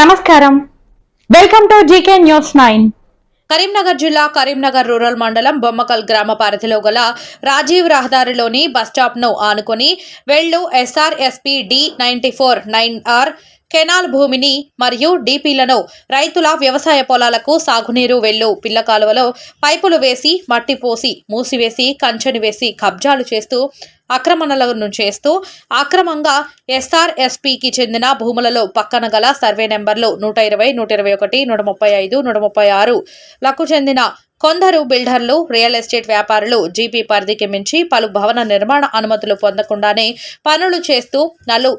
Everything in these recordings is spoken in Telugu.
నమస్కారం. Welcome to GK news nine. Karimnagar జిల్లా కరీంనగర్ రూరల్ మండలం బొమ్మకల్ గ్రామ పరిధిలో గల రాజీవ్ రహదారిలోని బస్టాప్ను ఆనుకొని వెళ్ళు SRSP D ninety four nine R canal భూమిని మరియు డీపీలను రైతుల వ్యవసాయ పొలాలకు సాగునీరు వెళ్ళు పిల్ల కాలువలో పైపులు వేసి మట్టి పోసి మూసివేసి కంచెని వేసి కబ్జాలు చేస్తూ ఆక్రమణలను చేస్తూ అక్రమంగా ఎస్ఆర్ఎస్పికి చెందిన భూములలో పక్కన గల సర్వే నెంబర్లు నూట ఇరవై నూట ఇరవై ఒకటి నూట ముప్పై ఐదు నూట ముప్పై ఆరు లకు చెందిన కొందరు బిల్డర్లు రియల్ ఎస్టేట్ వ్యాపారులు జీపీ పరిధికి మించి పలు భవన నిర్మాణ అనుమతులు పొందకుండానే పనులు చేస్తూ నలు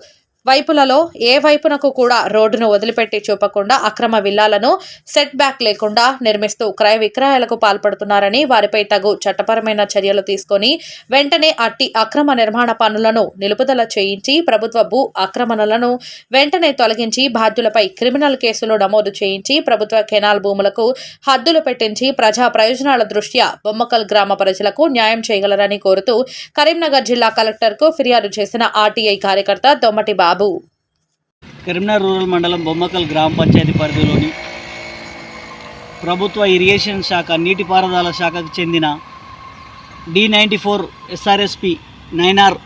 వైపులలో ఏ వైపునకు కూడా రోడ్డును వదిలిపెట్టి చూపకుండా అక్రమ విల్లాలను సెట్ బ్యాక్ లేకుండా నిర్మిస్తూ క్రయ విక్రయాలకు పాల్పడుతున్నారని వారిపై తగు చట్టపరమైన చర్యలు తీసుకొని వెంటనే అట్టి అక్రమ నిర్మాణ పనులను నిలుపుదల చేయించి ప్రభుత్వ భూ ఆక్రమణలను వెంటనే తొలగించి బాధ్యులపై క్రిమినల్ కేసులు నమోదు చేయించి ప్రభుత్వ కెనాల్ భూములకు హద్దులు పెట్టించి ప్రజా ప్రయోజనాల దృష్ట్యా బొమ్మకల్ గ్రామ ప్రజలకు న్యాయం చేయగలరని కోరుతూ కరీంనగర్ జిల్లా కలెక్టర్కు ఫిర్యాదు చేసిన ఆర్టీఐ కార్యకర్త దొమ్మటి బాబు. కరీంనగర్ రూరల్ మండలం బొమ్మకల్ గ్రామ పంచాయతీ పరిధిలోని ప్రభుత్వ ఇరిగేషన్ శాఖ నీటిపారుదల శాఖకు చెందిన D ninety four SRSP nine R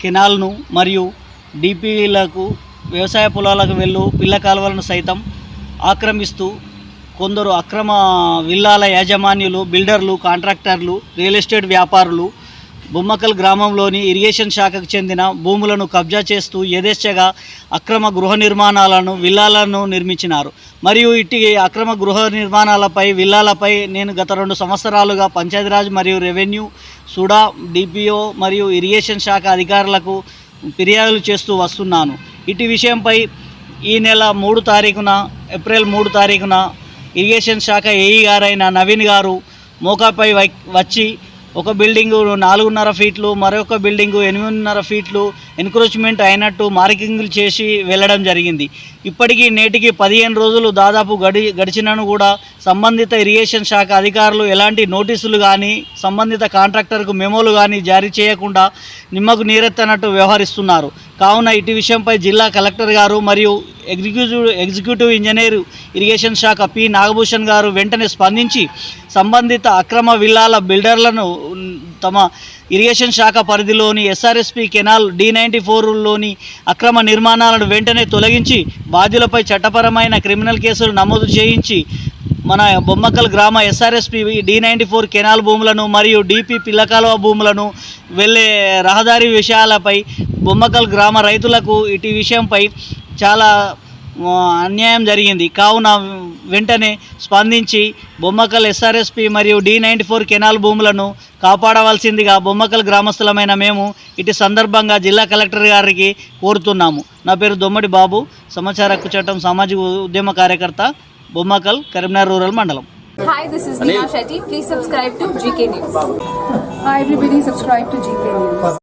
కెనాల్ను మరియు డిపిలకు వ్యవసాయ పొలాలకు వెళ్ళు పిల్ల కాలువలను సైతం ఆక్రమిస్తూ కొందరు అక్రమ విల్లాల యాజమాన్యులు బిల్డర్లు కాంట్రాక్టర్లు రియల్ ఎస్టేట్ వ్యాపారులు బొమ్మకల్ గ్రామంలోని ఇరిగేషన్ శాఖకు చెందిన భూములను కబ్జా చేస్తూ యథేచ్ఛగా అక్రమ గృహ నిర్మాణాలను విల్లాలను నిర్మించినారు. మరియు ఇట్టి అక్రమ గృహ నిర్మాణాలపై విల్లాలపై నేను గత రెండు సంవత్సరాలుగా పంచాయతీరాజ్ మరియు రెవెన్యూ సుడా డిపిఓ మరియు ఇరిగేషన్ శాఖ అధికారులకు ఫిర్యాదులు చేస్తూ వస్తున్నాను. ఇటు విషయంపై ఈ నెల మూడు తారీఖున ఏప్రిల్ మూడు తారీఖున ఇరిగేషన్ శాఖ ఏఈ గారైన నవీన్ గారు మోకాపై వై- వచ్చి ఒక బిల్డింగు నాలుగున్నర ఫీట్లు మరొక బిల్డింగు ఎనిమిదిన్నర ఫీట్లు ఎన్క్రోచ్మెంట్ అయినట్టు మార్కింగ్లు చేసి వెళ్ళడం జరిగింది. ఇప్పటికీ నేటికి పదిహేను రోజులు దాదాపు గడి గడిచినను కూడా సంబంధిత ఇరిగేషన్ శాఖ అధికారులు ఎలాంటి నోటీసులు కానీ సంబంధిత కాంట్రాక్టర్కు మెమోలు కానీ జారీ చేయకుండా నిమ్మకు నీరెత్తనట్టు వ్యవహరిస్తున్నారు. కావున ఇటు విషయంపై జిల్లా కలెక్టర్ గారు మరియు ఎగ్జిక్యూటివ్ ఎగ్జిక్యూటివ్ ఇంజనీర్ ఇరిగేషన్ శాఖ పి నాగభూషణ్ గారు వెంటనే స్పందించి సంబంధిత అక్రమ విల్లాల బిల్డర్లను తమ ఇరిగేషన్ శాఖ పరిధిలోని ఎస్ఆర్ఎస్పి కెనాల్ డి నైంటీ ఫోర్లోని అక్రమ నిర్మాణాలను వెంటనే తొలగించి బాధ్యులపై చట్టపరమైన క్రిమినల్ కేసులు నమోదు చేయించి మన బొమ్మకల్ గ్రామ SRSP D ninety four canal భూములను మరియు డిపి పిల్లకాలువ భూములను వెళ్ళే రహదారి విషయాలపై బొమ్మకల్ గ్రామ రైతులకు ఇటు విషయంపై చాలా అన్యాయం జరిగింది కావున వెంటనే స్పందించి బొమ్మకల్ ఎస్ఆర్ఎస్పి మరియు డి నైంటీ ఫోర్ కెనాల్ భూములను కాపాడవలసిందిగా బొమ్మకల్ గ్రామస్తులమైన మేము ఇటు సందర్భంగా జిల్లా కలెక్టర్ గారికి కోరుతున్నాము నా పేరు దొమ్మడి బాబు సమాచార హక్కు చట్టం సామాజిక ఉద్యమ కార్యకర్త బొమ్మకల్ కరీంనగర్ రూరల్ మండలం Hi, this is Neha Shetty. Please subscribe to GK News. Hi everybody, subscribe to GK News.